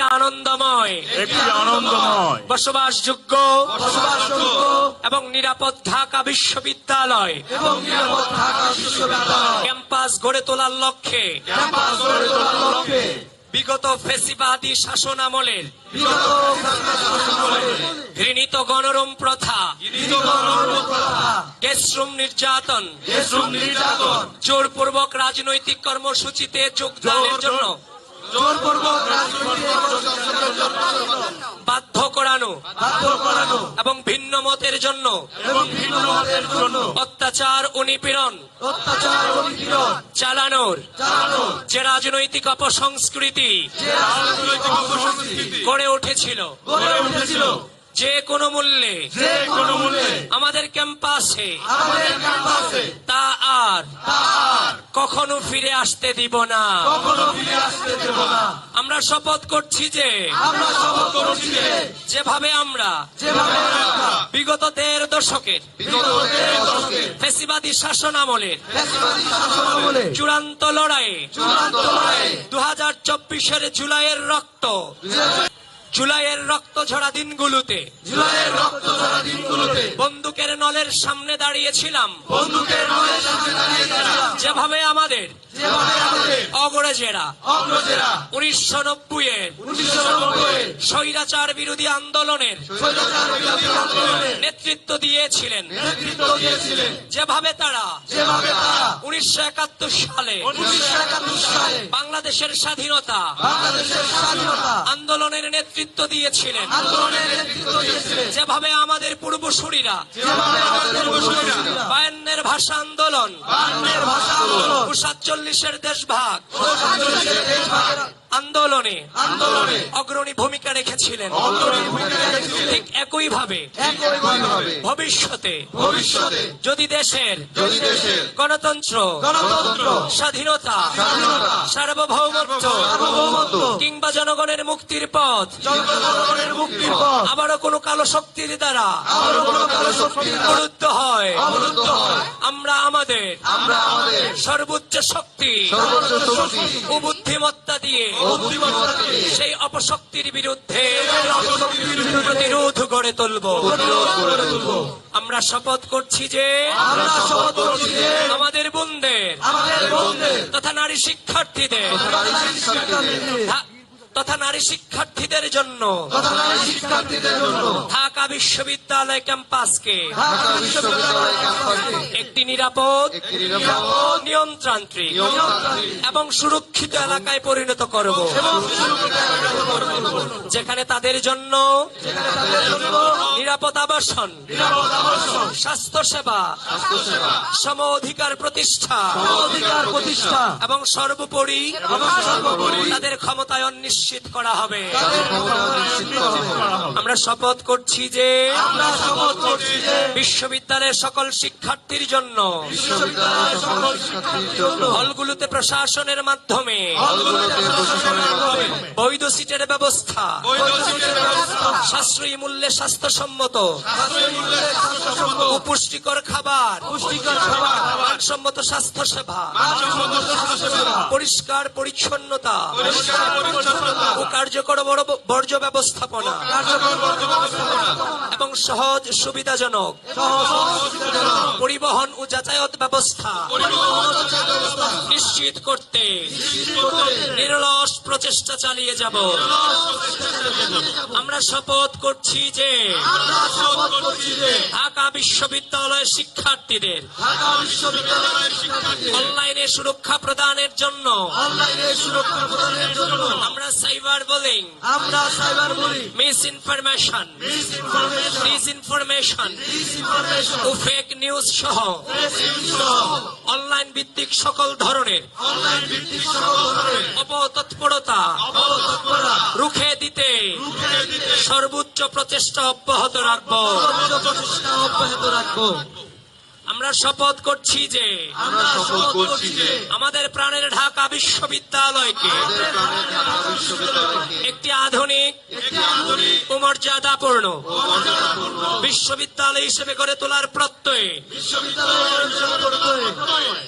আনন্দময়। একটি আনন্দময়। বসবাসযোগ্য বসবাসযোগ্য। এবং নিরাপদ ঢাকা বিশ্ববিদ্যালয়। এবং নিরাপদ ঢাকা বিশ্ববিদ্যালয়। ক্যাম্পাস গড়ে তোলার লক্ষ্যে। ক্যাম্পাস গড়ে তোলার লক্ষ্যে। বিগত ফেসিবাদী শাসন আমলের ঘৃণিত গণরম প্রথা। গেস্টরুম নির্যাতন, জোরপূর্বক রাজনৈতিক কর্মসূচিতে যোগদানের জন্য বাধ্য করানো। এবং ভিন্ন মতের জন্য। অত্যাচার ও নিপীড়ন চালানোর। যে রাজনৈতিক অপসংস্কৃতি গড়ে উঠেছিল। যে কোনো মূল্যে আমাদের ক্যাম্পাসে তা আর কখনো ফিরে আসতে দিব না। কখনো ফিরে আসতে দেব না। আমরা শপথ করছি যে আমরা শপথ করছি যে যেভাবে আমরা যেভাবে আমরা বিগত দেড় দশকের বিগত দেড় দশকে ফেসিবাদী শাসন আমলের চূড়ান্ত লড়াইয়ে চূড়ান্ত লড়াইয়ে দু হাজার চব্বিশের জুলাইয়ের রক্ত জুলাইয়ের রক্ত ঝরা দিনগুলোতে। জুলাইয়ের রক্ত ঝরা দিনগুলোতে। বন্দুকের নলের সামনে দাঁড়িয়েছিলাম। বন্দুকের নলের সামনে দাঁড়িয়ে ছিলাম যেভাবে আমাদের যেভাবে আমাদের অগরেজেরা অগ্রজেরা উনিশশো নব্বই এর উনিশশো নব্বই স্বৈরাচার বিরোধী আন্দোলনের স্বৈরাচার বিরোধী আন্দোলনে নেতৃত্ব দিয়েছিলেন। নেতৃত্ব দিয়েছিলেন। যেভাবে তারা যেভাবে তারা উনিশশো একাত্তর সালে উনিশশো একাত্তর সালে বাংলাদেশের স্বাধীনতা বাংলাদেশের স্বাধীনতা আন্দোলনের নেতৃত্ব দিয়েছিলেন। আন্দোলনের নেতৃত্ব দিয়েছিলেন। যেভাবে আমাদের পূর্বসূরীরা বায়ান্নের ভাষা আন্দোলন আন্দোলন সাতচল্লিশের দেশভাগ ভাগ দেশভাগের আন্দোলনে আন্দোলনে অগ্রণী ভূমিকা রেখেছিলেন। ঠিক একই ভাবে ভবিষ্যতে ভবিষ্যতে যদি দেশের যদি দেশের গণতন্ত্র গণতন্ত্র স্বাধীনতা সার্বভৌমত্ব কিংবা জনগণের মুক্তির পথ মুক্তির পথ আবারও কোনো কালো শক্তির দ্বারা অবরুদ্ধ হয়। আমরা আমাদের আমরা সর্বোচ্চ শক্তি ও বুদ্ধিমত্তা দিয়ে সেই অপশক্তির বিরুদ্ধে প্রতিরোধ গড়ে তুলব। আমরা শপথ করছি যে আমাদের বোনদের তথা নারী শিক্ষার্থীদের নারী শিক্ষার্থীদের ধা- তথা নারী শিক্ষার্থীদের জন্য ঢাকা বিশ্ববিদ্যালয় ক্যাম্পাসকে একটি নিরাপদ নিয়ন্ত্রণকারী এবং সুরক্ষিত এলাকায় পরিণত করব। যেখানে তাদের জন্য নিরাপদ আবাসন স্বাস্থ্য সেবা সম অধিকার প্রতিষ্ঠা অধিকার প্রতিষ্ঠা এবং সর্বোপরি তাদের ক্ষমতায়ন নিশ্চিত করা হবে। আমরা শপথ করছি যে করছি যে বিশ্ববিদ্যালয়ের সকল সকল শিক্ষার্থীর জন্য। হলগুলোতে প্রশাসনের মাধ্যমে। বৈধ সিটের ব্যবস্থা। সাশ্রয়ী মূল্যে স্বাস্থ্যসম্মত। পুষ্টিকর খাবার। মানসম্মত স্বাস্থ্য সেবা পরিষ্কার পরিচ্ছন্নতা। ও কার্যকর বর্জ্য ব্যবস্থাপনা। এবং সহজ সুবিধাজনক সহ সুবিধাজনক, পরিবহন। ও যাতায়াত ব্যবস্থা। নিশ্চিত করতে। নিরলস প্রচেষ্টা চালিয়ে যাব। আমরা শপথ করছি যে ঢাকা বিশ্ববিদ্যালয়ের শিক্ষার্থীদের অনলাইনে সুরক্ষা প্রদানের জন্য। অনলাইনে সুরক্ষা প্রদানের জন্য। আমরা সাইবার বোলিং। আমরা সাইবার বলি। মিস ইনফরমেশন মিস ইনফরমেশন ও ফেক নিউজ সহ। অনলাইন ভিত্তিক সকল ধরনের। অনলাইন ভিত্তিক সকল ধরনের। অপতৎপরতা রুখে দিতে। সর্বোচ্চ প্রচেষ্টা অব্যাহত রাখব। সর্বোচ্চ প্রচেষ্টা অব্যাহত রাখব। আমরা শপথ করছি যে আমরা শপথ করছি যে আমাদের প্রাণের ঢাকা বিশ্ববিদ্যালয়কে একটি আধুনিক ও মর্যাদাপূর্ণ বিশ্ববিদ্যালয় হিসেবে গড়ে তোলার প্রত্যয়ে।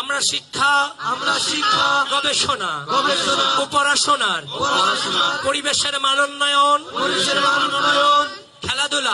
আমরা শিক্ষা আমরা শিক্ষা গবেষণা গবেষণা ও পড়াশোনার পড়াশোনা পরিবেশের মানোন্নয়ন পরিবেশের উন্নয়ন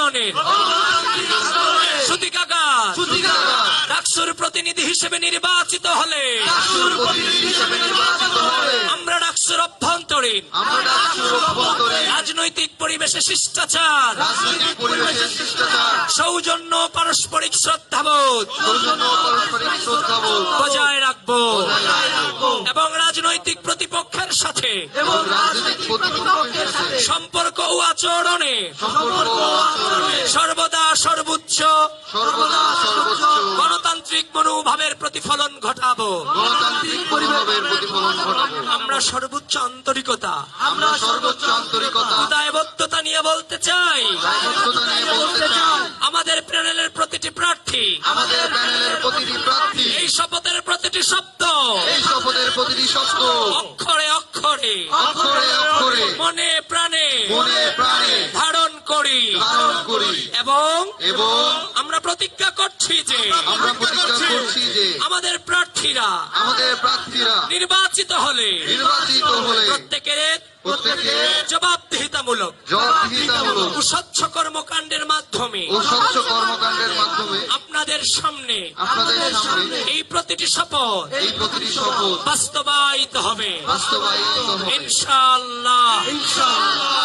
আন্দোলনের। ডাকসুর প্রতিনিধি হিসেবে নির্বাচিত হলে। আমরা ডাকসুর অভ্যন্তরীণ। রাজনৈতিক পরিবেশে শিষ্টাচার। সৌজন্য পারস্পরিক শ্রদ্ধাবোধ। বজায় রাখব। এবং রাজনৈতিক প্রতিপক্ষের সাথে। এবং রাজনৈতিক প্রতিপক্ষের সাথে। সম্পর্ক ও আচরণে। সম্পর্ক ও আচরণে। সর্বদা সর্বোচ্চ। সর্বদা সর্বোচ্চ। গণতান্ত্রিক মনোভাবের প্রতিফলন ঘটাবো। গণতান্ত্রিক পরিভাবের প্রতিফলন ঘটাবো। আমরা সর্বোচ্চ আন্তরিকতা। আমরা সর্বোচ্চ আন্তরিকতা। দায়বদ্ধতা নিয়ে বলতে চাই। দায়বদ্ধতা নিয়ে বলতে চাই। আমাদের প্যানেলের প্রতিটি প্রার্থী। আমাদের প্যানেলের প্রতিটি অক্ষরে অক্ষরে অক্ষরে। অক্ষরে মনে প্রাণে মনে প্রাণে। ধারণ করি। ধারণ করি। এবং এবং আমরা প্রতিজ্ঞা করছি যে আমরা প্রতিজ্ঞা করছি যে আমাদের প্রার্থীরা আমাদের প্রার্থীরা নির্বাচিত হলে নির্বাচিত হলে প্রত্যেকের প্রত্যেকে জবাবদিহিতামূলক জবাবদিহিতামূলক। ও স্বচ্ছ কর্মকাণ্ডের মাধ্যমে অসচ্ছ কর্মকাণ্ডের মাধ্যমে আপনাদের সামনে আপনাদের সামনে এই প্রতিটি শপথ এই প্রতিটি শপথ বাস্তবায়িত হবে। বাস্তবায়িত হবে। ইনশাআল্লাহ। ইনশাআল্লাহ।